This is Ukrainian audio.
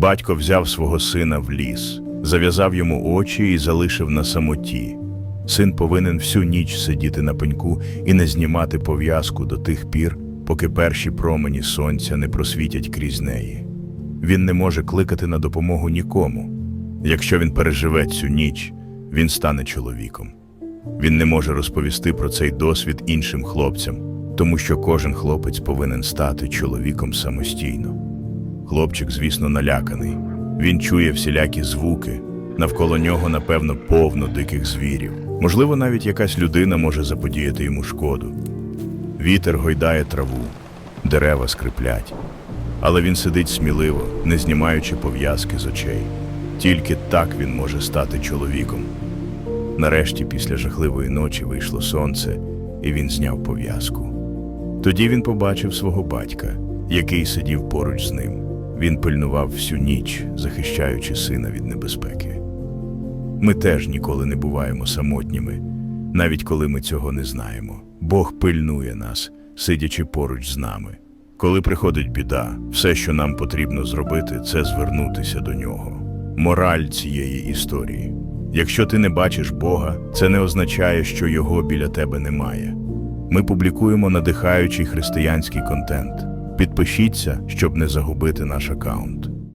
Батько взяв свого сина в ліс, зав'язав йому очі і залишив на самоті. Син повинен всю ніч сидіти на пеньку і не знімати пов'язку до тих пір, поки перші промені сонця не просвітять крізь неї. Він не може кликати на допомогу нікому. Якщо він переживе цю ніч, він стане чоловіком. Він не може розповісти про цей досвід іншим хлопцям, тому що кожен хлопець повинен стати чоловіком самостійно. Хлопчик, звісно, наляканий. Він чує всілякі звуки. Навколо нього, напевно, повно диких звірів. Можливо, навіть якась людина може заподіяти йому шкоду. Вітер гойдає траву, дерева скриплять. Але він сидить сміливо, не знімаючи пов'язки з очей. Тільки так він може стати чоловіком. Нарешті, після жахливої ночі, вийшло сонце, і він зняв пов'язку. Тоді він побачив свого батька, який сидів поруч з ним. Він пильнував всю ніч, захищаючи сина від небезпеки. Ми теж ніколи не буваємо самотніми, навіть коли ми цього не знаємо. Бог пильнує нас, сидячи поруч з нами. Коли приходить біда, все, що нам потрібно зробити, це звернутися до нього. Мораль цієї історії. Якщо ти не бачиш Бога, це не означає, що його біля тебе немає. Ми публікуємо надихаючий християнський контент. Підпишіться, щоб не загубити наш аккаунт.